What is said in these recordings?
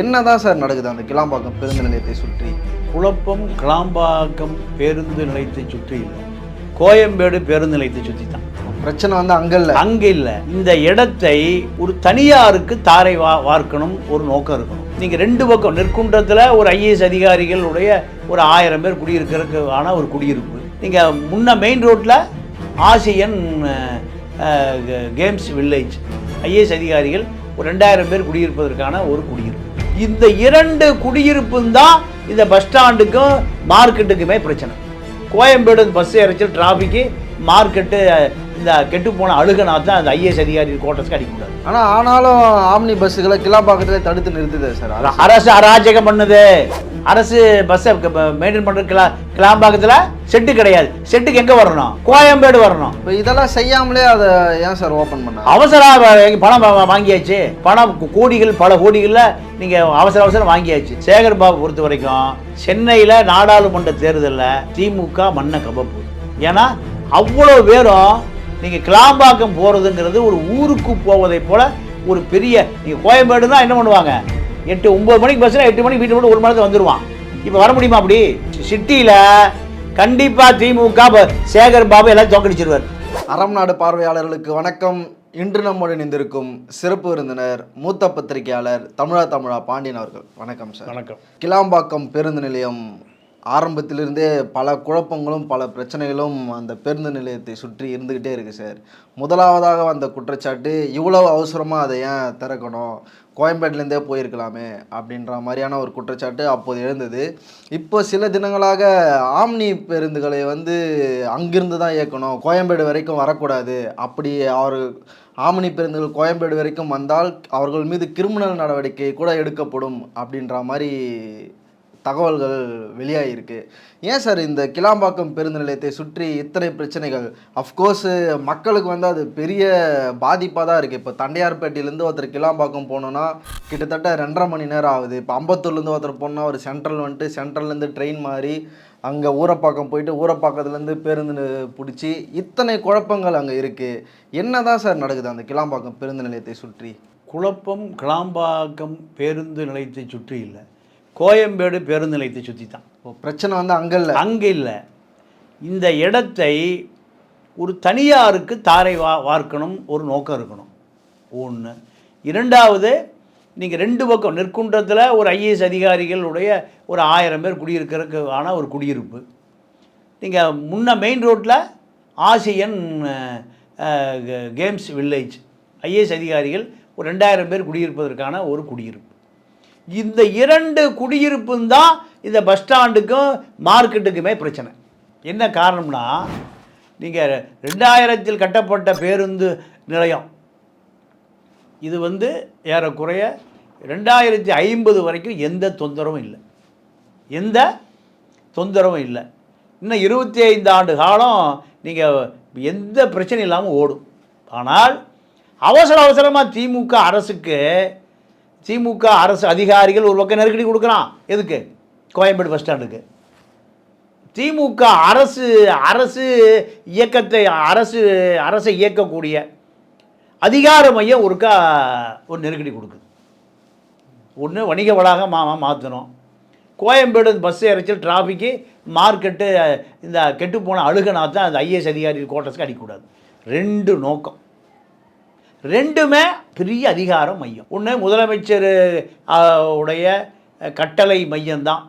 என்னதான் சார் நடக்குது அந்த கிளாம்பாக்கம் பேருந்து நிலையத்தை சுற்றி? குழப்பம் கிளாம்பாக்கம் பேருந்து நிலையத்தை சுற்றி இல்லை. கோயம்பேடு பேருந்து நிலையத்தை சுற்றி தான். பிரச்சனை வந்து அங்க இல்ல. அங்க இல்லை. இந்த இடத்தை ஒரு தனியாருக்கு தாரை வா வார்க்கணும் ஒரு நோக்கம் இருக்கணும். நீங்க ரெண்டு பக்கம் நெற்குன்றத்தில் ஒரு ஐஏஎஸ் அதிகாரிகளுடைய ஒரு ஆயிரம் பேர் குடியிருக்கிறதுக்கு ஆன ஒரு குடியிருப்பு. நீங்க முன்ன மெயின் ரோட்ல ஆசியன் கேம்ஸ் வில்லேஜ் ஐஏஎஸ் அதிகாரிகள் ஒரு ரெண்டாயிரம் பேர் குடியிருப்பதற்கான ஒரு குடியிருப்பு. இந்த இரண்டு குடியிருப்பும் தான் இந்த பஸ் ஸ்டாண்டுக்கும் மார்க்கெட்டுக்குமே பிரச்சனை. கோயம்பேடு பஸ் இறைச்சல் டிராஃபிக்கு மார்க்கெட்டு இந்த கெட்டு போன அழுகனா தான் அந்த ஐஏஎஸ் அதிகாரி கோட்டர்ஸ்க்கு அடிக்கக்கூடாது ஆனா ஆனாலும் ஆம்னி பஸ்ஸுகளை கிளாம்பாக்கத்துல தடுத்து நிறுத்துது சார். அரசு அராஜகம் பண்ணுது. அரசு பஸ்ஸை மெயின்டைன் பண்ணுற கிளா கிளாம்பாக்கத்தில் செட்டு கிடையாது. செட்டுக்கு எங்கே வரணும்? கோயம்பேடு வரணும். இப்போ இதெல்லாம் செய்யாமலே அதை ஏன் சார் ஓபன் பண்ணாங்க அவசர பணம் வாங்கியாச்சு. பணம் கோடிகள் பல கோடிகளில் நீங்கள் அவசர அவசரம் வாங்கியாச்சு. சேகர் பாபு பொறுத்த வரைக்கும் சென்னையில் நாடாளுமன்ற தேர்தலில் திமுக மண்ணை கபப்பு ஏன்னா அவ்வளோ பேரும் நீங்கள் கிளாம்பாக்கம் போகிறதுங்கிறது ஒரு ஊருக்கு போவதை போல ஒரு பெரிய நீங்கள் கோயம்பேடு தான் என்ன பண்ணுவாங்க? எட்டு ஒம்பது மணிக்கு பஸ்ஸில் எட்டு மணிக்கு வீட்டு விட்டு ஒரு மணி நேரத்துல வந்துடுவான் இப்போ வர முடியுமா அப்படி? சிட்டியில் கண்டிப்பாக திமுக ப- சேகர் பாபு எல்லாம் தோக்கடிச்சிருவார். அறம் நாடு பார்வையாளர்களுக்கு வணக்கம். இன்று நம்முடன் இணைந்திருக்கும் சிறப்பு விருந்தினர் மூத்த பத்திரிகையாளர் தமிழா தமிழா பாண்டியன் அவர்கள். வணக்கம் சார். வணக்கம். கிளாம்பாக்கம் பேருந்து நிலையம் ஆரம்பத்திலிருந்தே பல குழப்பங்களும் பல பிரச்சனைகளும் அந்த பேருந்து நிலையத்தை சுற்றி இருந்துக்கிட்டே இருக்கு சார். முதலாவதாக வந்த குற்றச்சாட்டு இவ்வளவு அவசரமாக அதை ஏன் திறக்கணும்? கோயம்பேட்டிலேருந்தே போயிருக்கலாமே அப்படின்ற மாதிரியான ஒரு குற்றச்சாட்டு அப்போது எழுந்தது. இப்போ சில தினங்களாக ஆம்னி பேருந்துகளை வந்து அங்கிருந்து தான் இயக்கணும். கோயம்பேடு வரைக்கும் வரக்கூடாது. அப்படி அவர் ஆமணி பேருந்துகள் கோயம்பேடு வரைக்கும் வந்தால் அவர்கள் மீது கிரிமினல் நடவடிக்கை கூட எடுக்கப்படும் அப்படின்ற மாதிரி தகவல்கள் வெளியாகிருக்கு ஏன் சார் இந்த கிளாம்பாக்கம் பேருந்து நிலையத்தை சுற்றி இத்தனை பிரச்சனைகள்? அஃப்கோர்ஸு மக்களுக்கு வந்து அது பெரிய பாதிப்பாக தான் இருக்குது இப்போ தண்டையார்பேட்டையிலேருந்து ஒருத்தர் கிளாம்பாக்கம் போகணுன்னா கிட்டத்தட்ட ரெண்டரை மணி நேரம் ஆகுது. இப்போ அம்பத்தூர்லேருந்து ஒருத்தர் போனால் ஒரு சென்ட்ரல் வந்துட்டு சென்ட்ரல்லேருந்து ட்ரெயின் மாறி அங்கே ஊரப்பாக்கம் போயிட்டு ஊரப்பாக்கத்துலேருந்து பேருந்து பிடிச்சி இத்தனை குழப்பங்கள் அங்கே இருக்குது என்ன தான் சார் நடக்குது அந்த கிளாம்பாக்கம் பேருந்து நிலையத்தை சுற்றி? குழப்பம் கிளாம்பாக்கம் பேருந்து நிலையத்தை சுற்றி இல்லை. கோயம்பேடு பேருந்து நிலையத்தை சுற்றி தான் பிரச்சனை வந்து அங்கே இல்லை. அங்கே இல்லை. இந்த இடத்தை ஒரு தனியாருக்கு தாரை வா வார்க்கணும் ஒரு நோக்கம் இருக்கணும். ஒன்று இரண்டாவது நீங்கள் ரெண்டு பக்கம் நெற்குன்றத்தில் ஒரு ஐஏஎஸ் அதிகாரிகளுடைய ஒரு ஆயிரம் பேர் குடியிருக்கிறதுக்கு ஆன ஒரு குடியிருப்பு. நீங்கள் முன்ன மெயின் ரோட்டில் ஆசியன் கேம்ஸ் வில்லேஜ் ஐஏஎஸ் அதிகாரிகள் ஒரு ரெண்டாயிரம் பேர் குடியிருப்பதற்கான ஒரு குடியிருப்பு. இந்த இரண்டு குடியிருப்பும் தான் இந்த பஸ் ஸ்டாண்டுக்கும் மார்க்கெட்டுக்குமே பிரச்சனை. என்ன காரணம்னா நீங்கள் ரெண்டாயிரத்தில் கட்டப்பட்ட பேருந்து நிலையம் இது வந்து ஏறக்குறைய ரெண்டாயிரத்தி ஐம்பது வரைக்கும் எந்த தொந்தரவும் இல்லை. எந்த தொந்தரவும் இல்லை. இன்னும் இருபத்தி ஐந்து ஆண்டு காலம் நீங்கள் எந்த பிரச்சனையும் இல்லாமல் ஓடும். ஆனால் அவசர அவசரமாக திமுக அரசுக்கு திமுக அரசு அதிகாரிகள் ஒரு பக்கம் நெருக்கடி கொடுக்குறான் எதுக்கு? கோயம்பேடு பஸ் ஸ்டாண்டுக்கு. திமுக அரசு அரசு இயக்கத்தை அரசு அரசை இயக்கக்கூடிய அதிகார மையம் ஒருக்கா ஒரு நெருக்கடி கொடுக்குது. ஒன்று வணிக வளாகம் மா மாற்றணும் கோயம்பேடு பஸ் இறைச்சல் டிராஃபிக்கு மார்க்கெட்டு இந்த கெட்டுப்போன அழுகனா தான் அந்த ஐஏஎஸ் அதிகாரி கோட்டஸ்க்கு அடிக்கக்கூடாது. ரெண்டு நோக்கம். ரெண்டுமே பெரிய அதிகாரம் மையம். ஒன்று முதலமைச்சர் உடைய கட்டளை மையம்தான்.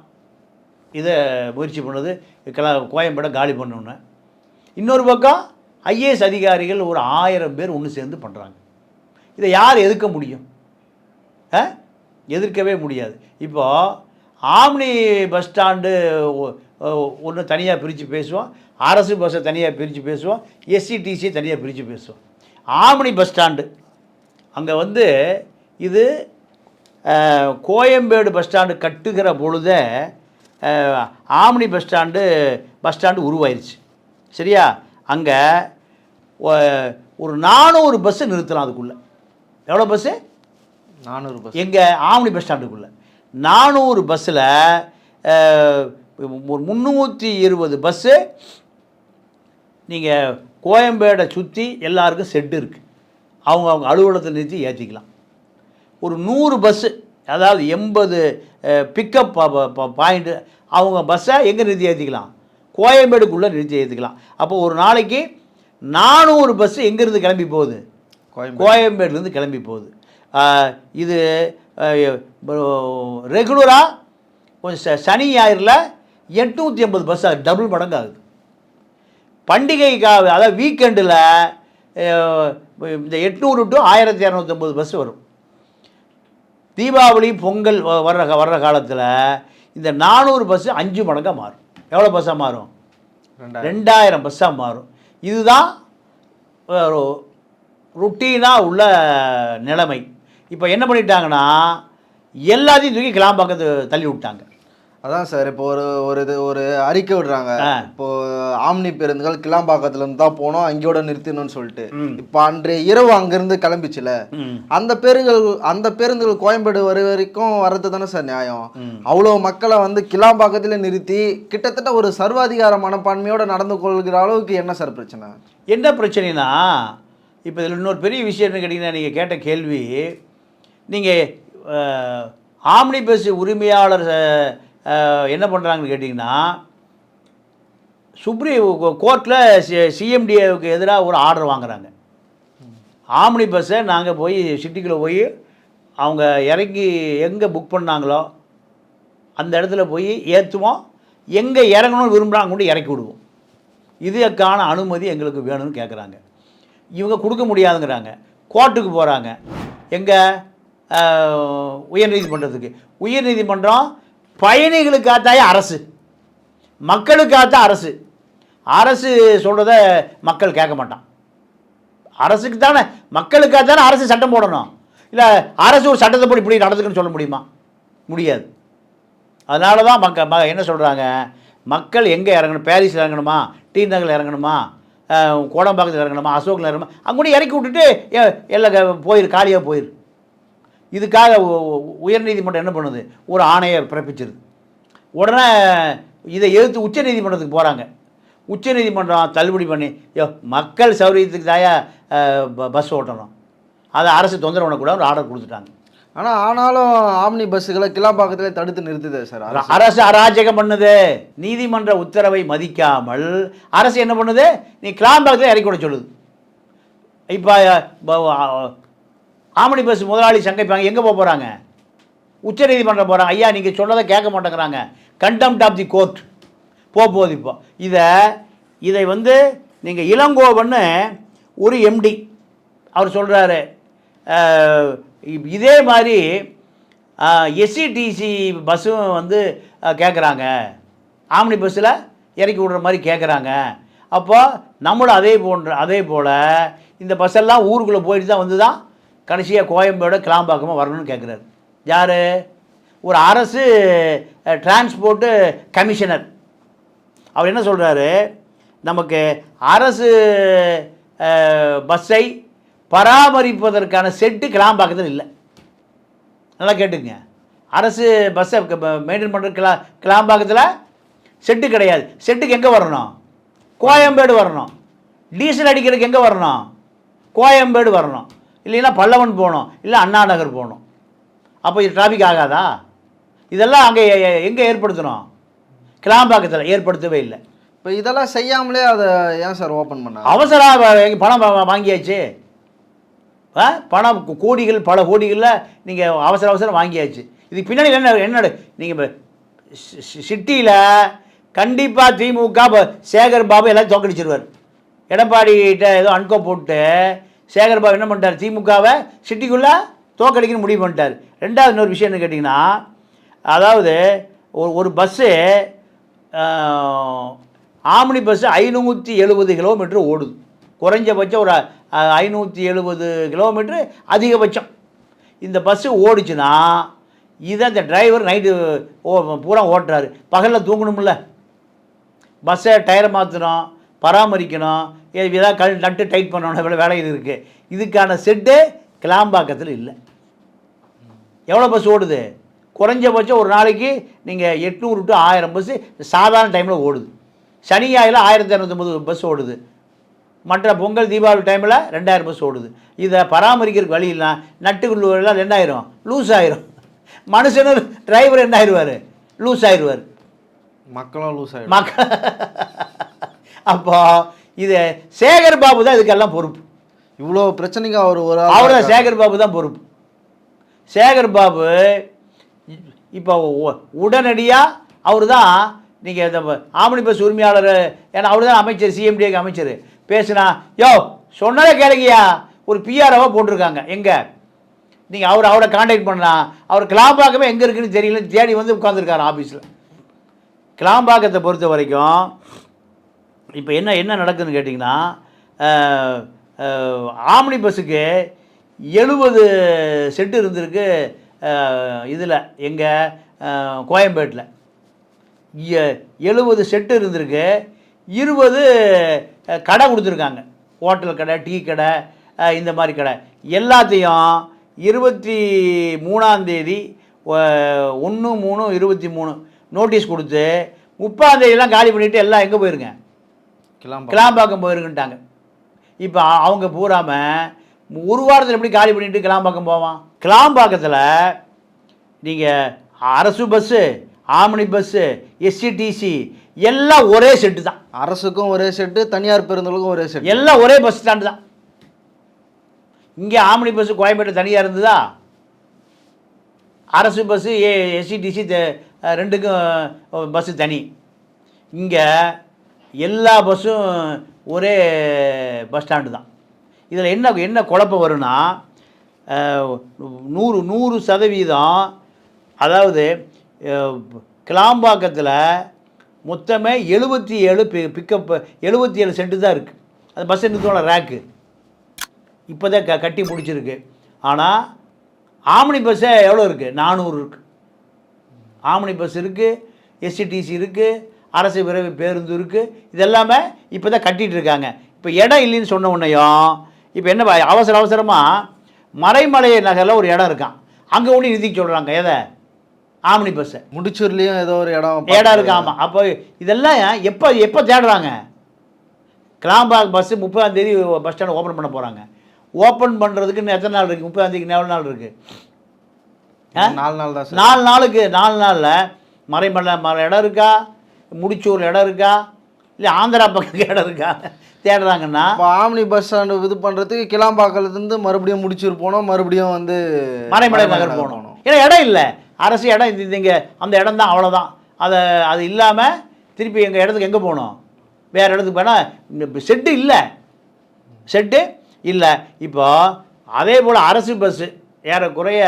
இதை முயற்சி பண்ணது. கலா கோயம்பேடை காலி பண்ணணுன்னு இன்னொரு பக்கம் ஐஏஎஸ் அதிகாரிகள் ஒரு ஆயிரம் பேர் ஒன்று சேர்ந்து பண்ணுறாங்க இதை யார் எதிர்க்க முடியும்? ஆ? எதிர்க்கவே முடியாது. இப்போது ஆம்னி பஸ் ஸ்டாண்டு ஒன்று தனியாக பிரித்து பேசுவோம். அரசு பஸ்ஸை தனியாக பிரித்து பேசுவோம். எஸ்சிடிசியை தனியாக பிரித்து பேசுவோம். Omni bus stand. அங்கே வந்து இது கோயம்பேடு பஸ் ஸ்டாண்டு கட்டுகிற பொழுதே omni bus stand bus stand உருவாயிருச்சு. சரியா? அங்கே ஒரு நானூறு பஸ்ஸு நிறுத்தலாம் அதுக்குள்ளே. எவ்வளோ பஸ்ஸு? நானூறு பஸ். எங்கே ஆவணி பஸ் ஸ்டாண்டுக்குள்ளே. நானூறு பஸ்ஸில் ஒரு முந்நூற்றி இருபது பஸ்ஸு நீங்கள் கோயம்பேடை சுற்றி எல்லாருக்கும் செட்டு இருக்குது அவங்க அவங்க அலுவலகத்தை நிறுத்தி ஏற்றிக்கலாம் ஒரு நூறு பஸ்ஸு அதாவது எண்பது பிக்கப் பாயிண்ட் அவங்க பஸ்ஸை எங்கே நிறுத்தி ஏற்றிக்கலாம் கோயம்பேடுக்குள்ளே நிறுத்தி ஏற்றிக்கலாம் அப்போ ஒரு நாளைக்கு நானூறு பஸ்ஸு எங்கேருந்து கிளம்பி போகுது? கோயம்பேடு. கோயம்பேடுலேருந்து கிளம்பி போகுது. இது ரெகுலராக கொஞ்சம் சனி ஞாயிறில் எட்நூற்றி ஐம்பது பஸ் ஆகுது டபுள் மடங்கு ஆகுது பண்டிகைக்காக அதாவது வீக்கெண்டில் இந்த எட்நூறு டு ஆயிரத்தி இரநூத்தம்பது பஸ் வரும். தீபாவளி பொங்கல் வ- வர்ற வர்ற காலத்தில் இந்த நானூறு பஸ்ஸு அஞ்சு மடங்காக மாறும். எவ்வளோ பஸ்ஸாக மாறும்? ரெண்டாயிரம். பஸ்ஸாக மாறும். இதுதான் ருட்டீனாக உள்ள நிலைமை. இப்போ என்ன பண்ணிட்டாங்கன்னா எல்லாத்தையும் தூக்கி கிளாம்பாக்கத்து தள்ளி விட்டாங்க. அதான் சார் இப்போ ஒரு ஒரு இது ஒரு அறிக்கை விடுறாங்க. இப்போ ஆம்னி பேருந்துகள் கிளாம்பாக்கத்துல இருந்து தான் போனோம் அங்கேயோட நிறுத்தணும்னு சொல்லிட்டு. இப்போ அன்றைய இரவு அங்கிருந்து கிளம்பிச்சுல. அந்த பேருந்துகள் அந்த பேருந்துகள் கோயம்பேடு வர வரைக்கும் வர்றது தானே சார் நியாயம். அவ்வளோ மக்களை வந்து கிளாம்பாக்கத்துல நிறுத்தி கிட்டத்தட்ட ஒரு சர்வாதிகார மனப்பான்மையோட நடந்து கொள்கிற அளவுக்கு என்ன சார் பிரச்சனை என்ன பிரச்சனைனா இப்போ இதில் இன்னொரு பெரிய விஷயம் என்ன கேட்டிங்கன்னா நீங்கள் கேட்ட கேள்வி நீங்கள் ஆம்னி பஸ் உரிமையாளர் என்ன பண்ணுறாங்கன்னு கேட்டிங்கன்னா சுப்ரீம் கோர்ட்டில் சி சிஎம்டிஏவுக்கு எதிராக ஒரு ஆர்டர் வாங்குறாங்க. ஆம்னி பஸ்ஸை நாங்கள் போய் சிட்டிக்குள்ளே போய் அவங்க இறங்கி எங்கே புக் பண்ணாங்களோ அந்த இடத்துல போய் ஏற்றுவோம். எங்கே இறங்கணும்னு விரும்புகிறாங்க கொண்டு இறக்கி விடுவோம். இதுக்கான அனுமதி எங்களுக்கு வேணும்னு கேட்குறாங்க இவங்க கொடுக்க முடியாதுங்கிறாங்க. கோர்ட்டுக்கு போகிறாங்க எங்கே உயர்நீதிமன்றத்துக்கு. உயர்நீதிமன்றம் பயணிகளுக்காத்தாய அரசு? மக்களுக்காகத்தான் அரசு. அரசு சொல்கிறத மக்கள் கேட்க மாட்டான். அரசுக்கு தானே மக்களுக்காக தானே அரசு சட்டம் போடணும். இல்லை அரசு ஒரு சட்டத்தை போட்டு இப்படி நடந்துக்குன்னு சொல்ல முடியுமா? முடியாது. அதனால தான் மக்க ம என்ன சொல்கிறாங்க மக்கள் எங்கே இறங்கணும்? பாரிஸில் இறங்கணுமா? டி நகரில் இறங்கணுமா கோடம்பாக்கத்தில் இறங்கணுமா? அசோக்கில் இறங்கணுமா? அங்கே கூட இறக்கி விட்டுட்டு எ- எல்லாம் போயிரு காலியாக போயிரு. இதுக்காக உயர்நீதிமன்றம் என்ன பண்ணுது? ஒரு ஆணையை பிறப்பிச்சிருது. உடனே இதை எதிர்த்து உச்சநீதிமன்றத்துக்கு போகிறாங்க உச்சநீதிமன்றம் தள்ளுபடி பண்ணி யோ மக்கள் சௌரியத்துக்கு தாயா பஸ் ஓட்டணும். அதை அரசு தொந்தரவு பண்ணக்கூடாது ஒரு ஆர்டர் கொடுத்துட்டாங்க. ஆனா ஆனாலும் ஆம்னி பஸ்ஸுகளை கிளாம்பாக்கத்துல தடுத்து நிறுத்துதே சார் அரசு. அரசு அராஜகம் பண்ணுது. நீதிமன்ற உத்தரவை மதிக்காமல் அரசு என்ன பண்ணுது? நீ கிளாம்பாக்கத்தில் இறக்கி விட சொல்லுது. இப்போ ஆமணி பஸ் முதலாளி சங்கைப்பாங்க எங்கே போக போகிறாங்க உச்சநீதிமன்றம் போகிறாங்க ஐயா நீங்கள் சொன்னதை கேட்க மாட்டேங்கிறாங்க. கண்டெம்ட் ஆஃப் தி கோர்ட் போக போகுது இப்போ. இதை இதை வந்து நீங்கள் இளங்கோவன்னு ஒரு எம்டி அவர் சொல்கிறாரு இதே மாதிரி எஸ்சிடிசி பஸ்ஸும் வந்து கேட்குறாங்க ஆம்னி பஸ்ஸில் இறக்கி விடுற மாதிரி கேட்குறாங்க அப்போ நம்மளும் அதே போன்ற அதே போல் இந்த பஸ்ஸெல்லாம் ஊருக்குள்ளே போயிட்டு தான் வந்து தான் கடைசியாக கோயம்பேடு கிளாம்பாக்கமாக வரணும்னு கேட்குறாரு யார்? ஒரு அரசு டிரான்ஸ்போர்ட்டு கமிஷனர் அவர் என்ன சொல்கிறாரு நமக்கு அரசு பஸ்ஸை பராமரிப்பதற்கான செட்டு கிளாம்பாக்கத்தில் இல்லை. நல்லா கேட்டுங்க. அரசு பஸ்ஸை மெயின்டைன் பண்ணுற கிளா கிளாம்பாக்கத்தில் செட்டு கிடையாது. செட்டுக்கு எங்கே வரணும்? கோயம்பேடு வரணும். டீசல் அடிக்கிறதுக்கு எங்கே வரணும்? கோயம்பேடு வரணும். இல்லைன்னா பல்லவன் போகணும் இல்லை அண்ணா நகர் போகணும். அப்போ இது டிராஃபிக் ஆகாதா? இதெல்லாம் அங்கே எங்கே ஏற்படுத்தணும்? கிளாம்பாக்கத்தில் ஏற்படுத்தவே இல்லை. இப்போ இதெல்லாம் செய்யாமலே அதை ஏன் சார் ஓப்பன் பண்ணாங்க? அவசர பணம் வாங்கியாச்சு. ஆ? பணம் கோடிகள் பல கோடிகளில் நீங்கள் அவசர அவசரம் வாங்கியாச்சு. இதுக்கு பின்னாடி என்ன என்ன நீங்கள் சிட்டியில் கண்டிப்பாக திமுக சேகர் பாபு எல்லாம் தோக்கடிச்சிருவார். எடப்பாடிகிட்ட ஏதோ அன்கோ போட்டு சேகர்பாபு என்ன பண்ணிட்டார்? திமுகவை சிட்டிக்குள்ளே தோக்கடிக்கணும்னு முடிவு பண்ணிட்டார். ரெண்டாவது இன்னொரு விஷயம் என்ன கேட்டிங்கன்னா அதாவது ஒரு ஒரு பஸ்ஸு ஆம்னி பஸ்ஸு ஐநூற்றி எழுபது கிலோமீட்டர் ஓடுது. குறைஞ்சபட்சம் ஒரு ஐநூற்றி எழுபது கிலோமீட்ரு அதிகபட்சம். இந்த பஸ்ஸு ஓடிச்சுன்னா இதை அந்த டிரைவர் நைட்டு ஓ பூரா ஓட்டுறாரு. பகலில் தூங்கணும்ல. பஸ்ஸை டயரை மாற்றணும் பராமரிக்கணும் ஏதாவது கல் நட்டு டைட் பண்ணணும் இவ்வளோ வேலைகள் இருக்குது இதுக்கான செட்டு கிளாம்பாக்கத்தில் இல்லை. எவ்வளோ பஸ் ஓடுது? குறைஞ்சபட்சம் ஒரு நாளைக்கு நீங்கள் எட்நூறு டு ஆயிரம் பஸ்ஸு சாதாரண டைமில் ஓடுது. சனி ஞாயிறில் ஆயிரத்தி இரநூத்தம்பது பஸ் ஓடுது. மற்ற பொங்கல் தீபாவளி டைமில் ரெண்டாயிரம் பஸ் ஓடுது. இதை பராமரிக்கிறதுக்கு வழி இல்லை நட்டுக்குள்ள எல்லாம் ரெண்டாயிரம். லூஸ் ஆயிரும். மனுஷனும் டிரைவர் என்ன ஆயிடுவார்? லூஸ் ஆயிடுவார். மக்களும் லூஸ் ஆகிடும் மக்கள் அப்போ இது சேகர் பாபு தான் இதுக்கெல்லாம் பொறுப்பு. இவ்வளோ பிரச்சனைக்கு அவர் ஒரு அவர் தான் சேகர் பாபு தான் பொறுப்பு. சேகர் பாபு இப்போ உடனடியாக அவர் தான் நீங்கள் இந்த ஆமணி பஸ் உரிமையாளர் ஏன்னா அவர் தான் அமைச்சர் சிஎம்டிஏக்கு அமைச்சர். பேசுனா யோ சொன்னதே கேளுங்கய்யா. ஒரு பிஆர்ஓவை போட்டிருக்காங்க. எங்கே? நீங்கள் அவர் அவரை காண்டாக்ட் பண்ணலாம். அவர் கிளாம்பாக்கமே எங்கே இருக்குன்னு தெரியல தேடி வந்து உட்காந்துருக்காரு ஆஃபீஸில் கிளாம்பாக்கத்தை பொறுத்த வரைக்கும் இப்போ என்ன என்ன நடக்குதுன்னு கேட்டிங்கன்னா ஆம்னி பஸ்ஸுக்கு எழுபது செட்டு இருந்திருக்கு இதில் எங்கள் கோயம்பேட்டில். எழுபது செட்டு இருந்திருக்கு இருபது கடை கொடுத்துருக்காங்க. ஹோட்டல் கடை டீ கடை இந்த மாதிரி கடை. எல்லாத்தையும் இருபத்தி மூணாந்தேதி ஒன்று மூணு இருபத்தி மூணு நோட்டீஸ் கொடுத்து முப்பாந்தேதியெல்லாம் காலி பண்ணிவிட்டு எல்லாம் எங்கே போயிருங்க? கிளாம்பாக்கம். போயிருக்குன்ட்டாங்க. இப்போ அவங்க பூராம ஒரு வாரத்தில் எப்படி காலி பண்ணிட்டு கிளாம்பாக்கம் போவான்? கிளாம்பாக்கத்தில் நீங்கள் அரசு பஸ்ஸு ஆம்னி பஸ்ஸு எஸ்சிடிசி எல்லாம் ஒரே செட்டு தான். அரசுக்கும் ஒரே செட்டு தனியார் பேருந்துகளுக்கும் ஒரே செட்டு எல்லாம் ஒரே பஸ் ஸ்டாண்டு தான். இங்கே ஆம்னி பஸ்ஸு கோயம்பேடு தனியாக இருந்ததா? அரசு பஸ்ஸு ஏ எஸ்சிடிசி ரெண்டுக்கும் பஸ்ஸு தனி. இங்கே எல்லா பஸ்ஸும் ஒரே பஸ் ஸ்டாண்டு தான். இதில் என்ன என்ன குழப்பம் வரும்னா நூறு நூறு சதவீதம் அதாவது கிளாம்பாக்கத்தில் மொத்தமே எழுபத்தி ஏழு பி பிக்கப் எழுபத்தி ஏழு சென்ட்டு தான் இருக்குது அது பஸ் நிறுத்தோட ரேக்கு. இப்போ தான் க கட்டி முடிச்சிருக்கு. ஆனால் ஆம்னி பஸ்ஸே எவ்வளோ இருக்குது நானூறு இருக்குது ஆம்னி பஸ் இருக்குது எஸ்சிடிசி இருக்குது அரசு விரைவு பேருந்து இருக்குது இது எல்லாமே இப்போ தான் கட்டிகிட்டு இருக்காங்க. இப்போ இடம் இல்லைன்னு சொன்ன உடனேயும் இப்போ என்ன அவசர அவசரமாக மறைமலை நகரில் ஒரு இடம் இருக்கான். அங்கே ஒன்று நிறுத்திக்க சொல்கிறாங்க எதை? ஆம்னி பஸ்ஸை முடிச்சூர்லேயும் ஏதோ ஒரு இடம் இடம் இருக்கு ஆமாம் அப்போ இதெல்லாம் எப்போ எப்போ தேடுறாங்க? கிளாம்பாக் பஸ்ஸு முப்பதாம் தேதி பஸ் ஸ்டாண்ட் ஓப்பன் பண்ண போகிறாங்க ஓப்பன் பண்ணுறதுக்கு இன்னும் எத்தனை நாள் இருக்குது முப்பதாம் தேதிக்கு எவ்வளோ நாள் இருக்குது நாலு நாள் தான் நாலு நாளுக்கு நாலு நாளில் மறைமலை மலை இடம் இருக்கா? முடிச்சூர் இடம் இருக்கா? இல்லை ஆந்திரா பக்கம் இடம் இருக்கா? தேடுறாங்கன்னா? இப்போ ஆம்னி பஸ் ஸ்டாண்டு இது பண்ணுறதுக்கு கிளாம்பாக்கத்துலேருந்து மறுபடியும் முடிச்சூர் போனோம் மறுபடியும் வந்து மறைமலை நகர் போகணும் ஏன்னா இடம் இல்லை. அரசு இடம் இது இங்கே அந்த இடம் தான் அவ்வளோதான் அதை அது இல்லாமல் திருப்பி எங்கள் இடத்துக்கு எங்கே போகணும் வேறு இடத்துக்கு போனால் செட்டு இல்லை. செட்டு இல்லை. இப்போ அதே போல் அரசு பஸ்ஸு ஏறக்குறைய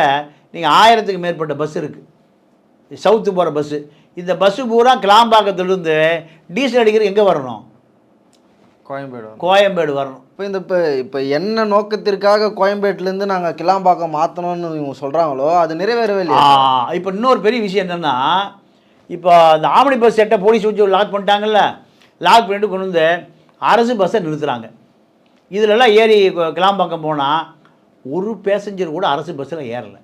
நீங்கள் ஆயிரத்துக்கு மேற்பட்ட பஸ் இருக்குது சவுத்து போகிற பஸ்ஸு இந்த பஸ்ஸு பூரா கிளாம்பாக்கத்துலேருந்து டீசல் அடிக்கிற எங்கே வரணும்? கோயம்பேடு. கோயம்பேடு வரணும். இப்போ இந்த இப்போ இப்போ என்ன நோக்கத்திற்காக கோயம்பேட்டிலேருந்து நாங்கள் கிளாம்பாக்கம் மாற்றணும்னு இவங்க சொல்கிறாங்களோ அது நிறைவேறவே இல்லையா? இப்போ இன்னொரு பெரிய விஷயம் என்னென்னா இப்போ அந்த ஆம்னி பஸ் செட்டை போலீஸ் வச்சு லாக் பண்ணிட்டாங்கல்ல லாக் பண்ணிட்டு கொண்டு வந்து அரசு பஸ்ஸை நிறுத்துகிறாங்க இதிலெல்லாம் ஏறி கிளாம்பாக்கம் போனால் ஒரு பேசஞ்சர் கூட அரசு பஸ்ஸில் ஏறலை.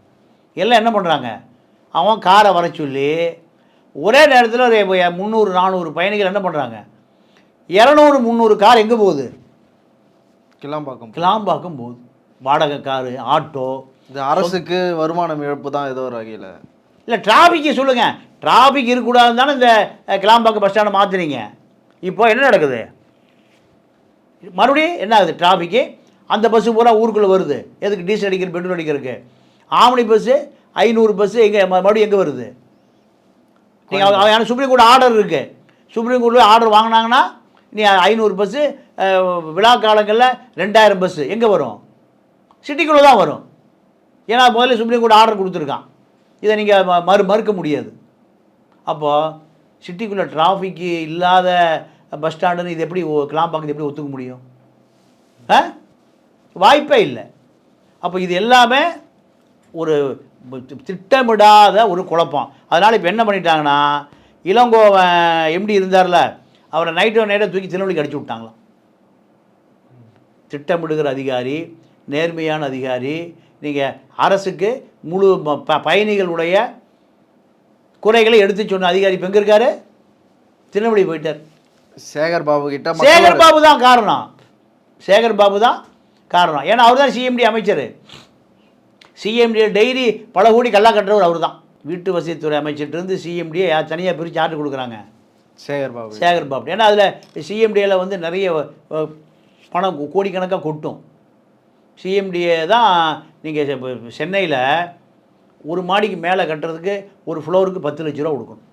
எல்லாம் என்ன பண்ணுறாங்க அவன் காரை வர சொல்லி ஒரே நேரத்தில் ஒரு முந்நூறு நானூறு பயணிகள் என்ன பண்ணுறாங்க இரநூறு முந்நூறு கார் எங்கே போகுது? கிளாம்பாக்கம் கிளாம்பாக்கம் போகுது. வாடகை காரு ஆட்டோ. இது அரசுக்கு வருமானம் இழப்பு தான் ஏதோ ஒரு வகையில். இல்லை டிராஃபிக்கை சொல்லுங்கள் டிராஃபிக் இருக்கக்கூடாதுன்னு தானே இந்த கிளாம்பாக்கம் பஸ் ஸ்டாண்டை மாற்றுறீங்க இப்போ என்ன நடக்குது? மறுபடியும் என்ன ஆகுது டிராஃபிக்கு அந்த பஸ்ஸு பூரா ஊருக்குள்ளே வருது. எதுக்கு டீசல் அடிக்கிற பெட்ரோல் அடிக்கிறதுக்கு? ஆம்னி பஸ்ஸு ஐநூறு பஸ்ஸு எங்கே மறுபடியும் எங்கே வருது? நீங்கள் ஏன்னா சுப்ரீம் கோர்ட் ஆர்டர் இருக்குது சுப்ரீம் கோர்ட்டில் ஆர்டர் வாங்கினாங்கன்னா நீ ஐநூறு பஸ்ஸு விழா காலங்களில் ரெண்டாயிரம் பஸ்ஸு எங்கே வரும்? சிட்டிக்குள்ளே தான் வரும். ஏன்னா முதல்ல சுப்ரீம் கோர்ட் ஆர்டர் கொடுத்துருக்கான். இதை நீங்கள் மறு மறுக்க முடியாது. அப்போது சிட்டிக்குள்ளே டிராஃபிக்கு இல்லாத பஸ் ஸ்டாண்டுன்னு இது எப்படி ஒ- கிளாம்பாக்கத்து எப்படி ஒத்துக்க முடியும்? ஆ? வாய்ப்பே இல்லை. அப்போ இது எல்லாமே ஒரு திட்டமிடாத ஒரு குழப்பம். அதனால் இப்போ என்ன பண்ணிட்டாங்கன்னா இளங்கோவன் எம்டி இருந்தார்ல அவரை நைட்டோ நைட்டோ தூக்கி திருநெல்வேலிக்கு அடிச்சு விட்டாங்களாம். திட்டமிடுகிற அதிகாரி நேர்மையான அதிகாரி நீங்கள் அரசுக்கு முழு ப- பயணிகளுடைய குறைகளை எடுத்து சொன்ன அதிகாரி இப்போ எங்கே இருக்காரு? திருநெல்வேலி போயிட்டார். சேகர் பாபு கிட்ட சேகர் பாபு தான் காரணம். சேகர் பாபு தான் காரணம். ஏன்னா அவர் தான் சிஎம்டி அமைச்சர். சிஎம்டி டெய்லி பல கோடி கல்லா கட்டுறவர் அவர் தான் வீட்டு வசதித்துறை அமைச்சர்கிட்டருந்து சிஎம்டியை தனியாக பிரித்து ஆர்டர் கொடுக்குறாங்க. சேகர் பாபு சேகர் பாபு ஏன்னா அதில் சிஎம்டிஏல வந்து நிறைய பணம் கோடிக்கணக்காக கொட்டும். சிஎம்டிஏ தான் நீங்கள் சென்னையில் ஒரு மாடிக்கு மேலே கட்டுறதுக்கு ஒரு ஃப்ளோருக்கு பத்து லட்ச ரூபா கொடுக்கணும்.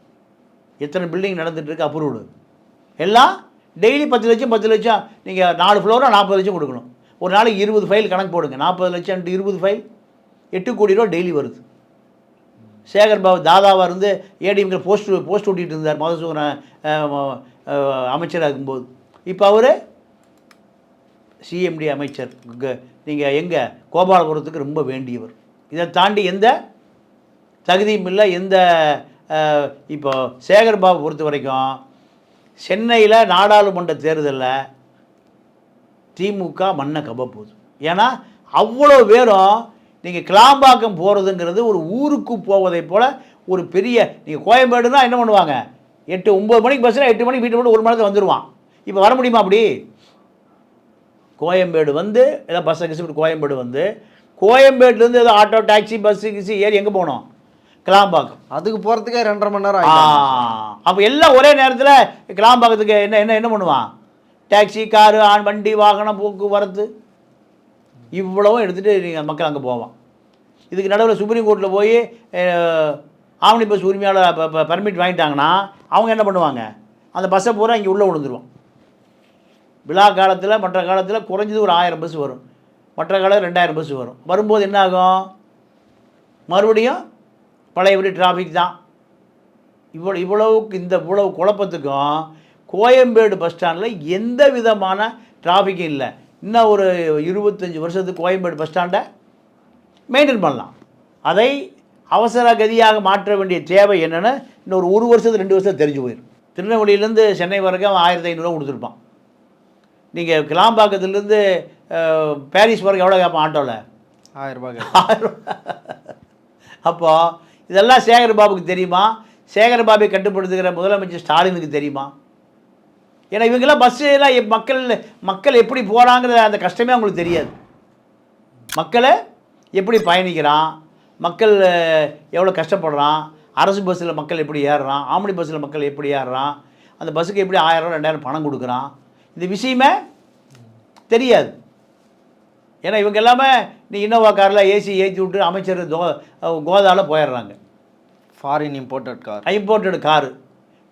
எத்தனை பில்டிங் நடந்துட்டு இருக்கு அப்ரூவ்டு. எல்லாம் டெய்லி பத்து லட்சம் பத்து லட்சம். நீங்கள் நாலு ஃப்ளோராக நாற்பது லட்சம் கொடுக்கணும். ஒரு நாளைக்கு இருபது ஃபைல் கணக்கு போடுங்க. நாற்பது லட்சம் இருபது ஃபைல். எட்டு கோடி ரூபா டெய்லி வருது. சேகர் பாபு தாதாவாக இருந்து ஏடிஎம்கே போஸ்ட் போஸ்ட் ஓட்டிகிட்டு இருந்தார் மதசூதன அமைச்சராக இருக்கும்போது. இப்போ அவர் சிஎம்டி அமைச்சர் நீங்கள் எங்கே? கோபாலபுரத்துக்கு ரொம்ப வேண்டியவர். இதை தாண்டி எந்த தகுதியும் இல்லை எந்த இப்போ சேகர் பாபு பொறுத்த வரைக்கும் சென்னையில் நாடாளுமன்ற தேர்தலில் திமுக மண்ணை கப்ப போகுது. ஏன்னா அவ்வளோ பேரும் நீங்கள் கிளாம்பாக்கம் போகிறதுங்கிறது ஒரு ஊருக்கு போவதை போல் ஒரு பெரிய நீங்கள் கோயம்பேடுனா என்ன பண்ணுவாங்க? எட்டு ஒம்பது மணிக்கு பஸ்ஸில் எட்டு மணிக்கு வீட்டு மட்டும் ஒரு மணி நேரத்தில் வந்துடுவான் இப்போ வர முடியுமா அப்படி? கோயம்பேடு வந்து ஏதோ பஸ்ஸை கிசு கோயம்பேடு வந்து கோயம்பேடுலேருந்து ஏதோ ஆட்டோ டாக்ஸி பஸ்ஸு கிசு ஏறி எங்கே போகணும்? கிளாம்பாக்கம். அதுக்கு போகிறதுக்கே ரெண்டரை மணி நேரம் அப்போ எல்லாம் ஒரே நேரத்தில் கிளாம்பாக்கத்துக்கு என்ன என்ன என்ன பண்ணுவான்? டாக்ஸி காரு ஆண் வண்டி வாகனம் போக்குவரத்து. இவ்வளவும் எடுத்துகிட்டு நீங்கள் மக்கள் அங்கே போவான். இதுக்கு நடுவில் சுப்ரீம் கோர்ட்டில் போய் ஆம்னி பஸ் உரிமையாளர் பர்மிட் வாங்கிட்டாங்கன்னா அவங்க என்ன பண்ணுவாங்க? அந்த பஸ்ஸை பூரா இங்கே உள்ளே விழுந்துருவான் விழா காலத்தில் மற்ற காலத்தில் குறைஞ்சது ஒரு ஆயிரம் பஸ் வரும். மற்ற காலத்தில் ரெண்டாயிரம் பஸ் வரும். வரும்போது என்ன ஆகும்? மறுபடியும் பழையபடி டிராஃபிக் தான். இவ்வளோ இவ்வளவுக்கு இந்த இவ்வளவு குழப்பத்துக்கும் கோயம்பேடு பஸ் ஸ்டாண்டில் எந்த விதமான டிராஃபிக்கும் இல்லை. இன்னும் ஒரு இருபத்தஞ்சி வருஷத்துக்கு கோயம்பேடு பஸ் ஸ்டாண்டை மெயின்டைன் பண்ணலாம். அதை அவசர கதியாக மாற்ற வேண்டிய தேவை என்னென்னு இன்னொரு ஒரு வருஷத்து ரெண்டு வருஷம் தெரிஞ்சு போயிடும். திருநெல்வேலியிலேருந்து சென்னை வரைக்கும் அவன் ஆயிரத்தி ஐநூறுரூவா கொடுத்துருப்பான். நீங்கள் கிளாம்பாக்கத்துலேருந்து பாரிஸ் வரைக்கும் எவ்வளோ கேட்பான் ஆட்டோவில் ஆயிரம் ரூபாய் கேட்போம். அப்போ இதெல்லாம் சேகர் பாபுக்கு தெரியுமா? சேகர் பாபை கட்டுப்படுத்துகிற முதலமைச்சர் ஸ்டாலினுக்கு தெரியுமா? ஏன்னா இவங்கெல்லாம் பஸ்ஸு எல்லாம் எப்- மக்கள் மக்கள் எப்படி போகிறாங்கிற அந்த கஷ்டமே அவங்களுக்கு தெரியாது. மக்களை எப்படி பயணிக்கிறான்? மக்கள் எவ்வளோ கஷ்டப்படுறான்? அரசு பஸ்ஸில் மக்கள் எப்படி ஏறுறான்? ஆம்னி பஸ்ஸில் மக்கள் எப்படி ஏறுறான்? அந்த பஸ்ஸுக்கு எப்படி ஆயிரம் ரெண்டாயிரம் பணம் கொடுக்குறான்? இந்த விஷயமே தெரியாது. ஏன்னா இவங்க எல்லாமே நீ இன்னோவா காரில் ஏசி ஏற்றி விட்டு அமைச்சர் தோ கோதால போயிடுறாங்க. Foreign imported car imported car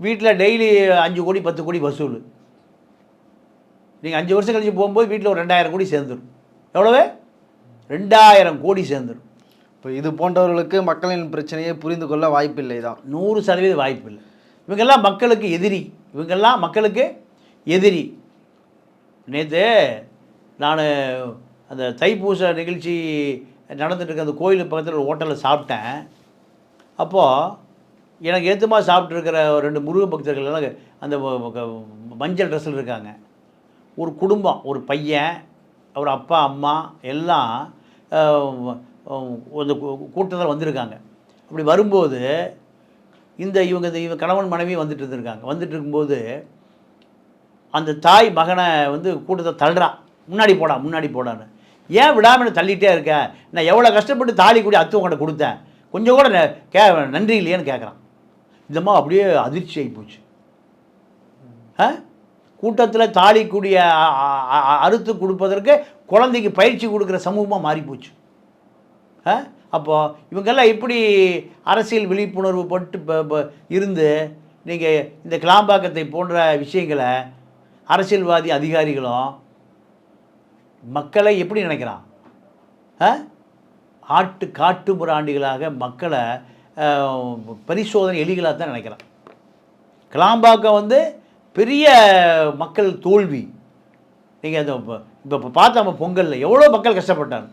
வீட்டில் டெய்லி அஞ்சு கோடி பத்து கோடி வசூல் நீங்கள் அஞ்சு வருஷம் கழிச்சு போகும்போது வீட்டில் ஒரு ரெண்டாயிரம் கோடி சேர்ந்துடும் எவ்வளவு? ரெண்டாயிரம் கோடி சேர்ந்துடும் இப்போ இது போன்றவர்களுக்கு மக்களின் பிரச்சனையை புரிந்து கொள்ள வாய்ப்பில்லை தான். நூறு சதவீத வாய்ப்பு இல்லை. இவங்கெல்லாம் மக்களுக்கு எதிரி. இவங்கெல்லாம் மக்களுக்கு எதிரி. நேற்று நான் அந்த தைப்பூச நிகழ்ச்சி நடந்துட்டு இருக்க அந்த கோயில் பக்கத்தில் ஒரு ஹோட்டலில் சாப்பிட்டேன். அப்போது எனக்கு ஏற்றுமா சாப்பிட்ருக்கிற ரெண்டு முருக பக்தர்கள் அந்த மஞ்சள் ட்ரெஸ்ஸில் இருக்காங்க. ஒரு குடும்பம் ஒரு பையன் ஒரு அப்பா அம்மா எல்லாம் அந்த கூட்டத்தில் வந்திருக்காங்க. அப்படி வரும்போது இந்த இவங்க இந்த இவங்க கணவன் மனைவி வந்துட்டு இருந்திருக்காங்க. வந்துட்டு இருக்கும்போது அந்த தாய் மகனை வந்து கூட்டத்தை தள்ளுறான் முன்னாடி போடா முன்னாடி போடான்னு. ஏன் விடாமல் தள்ளிகிட்டே இருக்க? நான் எவ்வளோ கஷ்டப்பட்டு தாலி கூடி அத்து உங்கள்கிட்ட கொடுத்தேன். கொஞ்சம் கூட கே நன்றி இல்லையேன்னு கேட்குறான் இதம்மா அப்படியே அதிர்ச்சி ஆகி போச்சு. ஆ? கூட்டத்தில் தாலி கூடிய அறுத்து கொடுப்பதற்கு குழந்தைக்கு பயிற்சி கொடுக்குற சமூகமாக மாறிப்போச்சு ஆ? அப்போது இவங்கெல்லாம் எப்படி அரசியல் விழிப்புணர்வு பட்டு இருந்து நீங்கள் இந்த கிளாம்பாக்கத்தை போன்ற விஷயங்களை அரசியல்வாதி அதிகாரிகளும் மக்களை எப்படி நினைக்கிறான்? ஆ? ஆட்டு காட்டு புறாண்டிகளாக மக்களை பரிசோதனை எலிகளாக தான் நினைக்கிறான். கிளாம்பாக்கம் வந்து பெரிய மக்கள் தோல்வி. நீங்கள் அந்த இப்போ இப்போ பார்த்த நம்ம பொங்கலில் எவ்வளோ மக்கள் கஷ்டப்பட்டாங்க.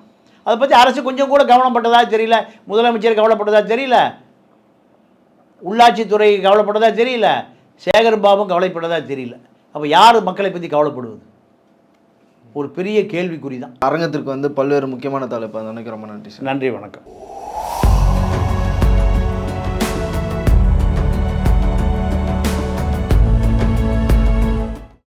அதை பற்றி அரசு கொஞ்சம் கூட கவனப்பட்டதா தெரியல முதலமைச்சர் கவலைப்பட்டதா தெரியல உள்ளாட்சித்துறை கவலைப்பட்டதா தெரியல சேகர் பாபும் கவலைப்பட்டதா தெரியல. அப்போ யார் மக்களை பற்றி கவலைப்படுவது? ஒரு பெரிய கேள்விக்குறி தான். அரங்கத்திற்கு வந்து பல்வேறு முக்கியமான தலைப்பு. நினைக்கிறோம் ரொம்ப நன்றி சார். நன்றி வணக்கம்.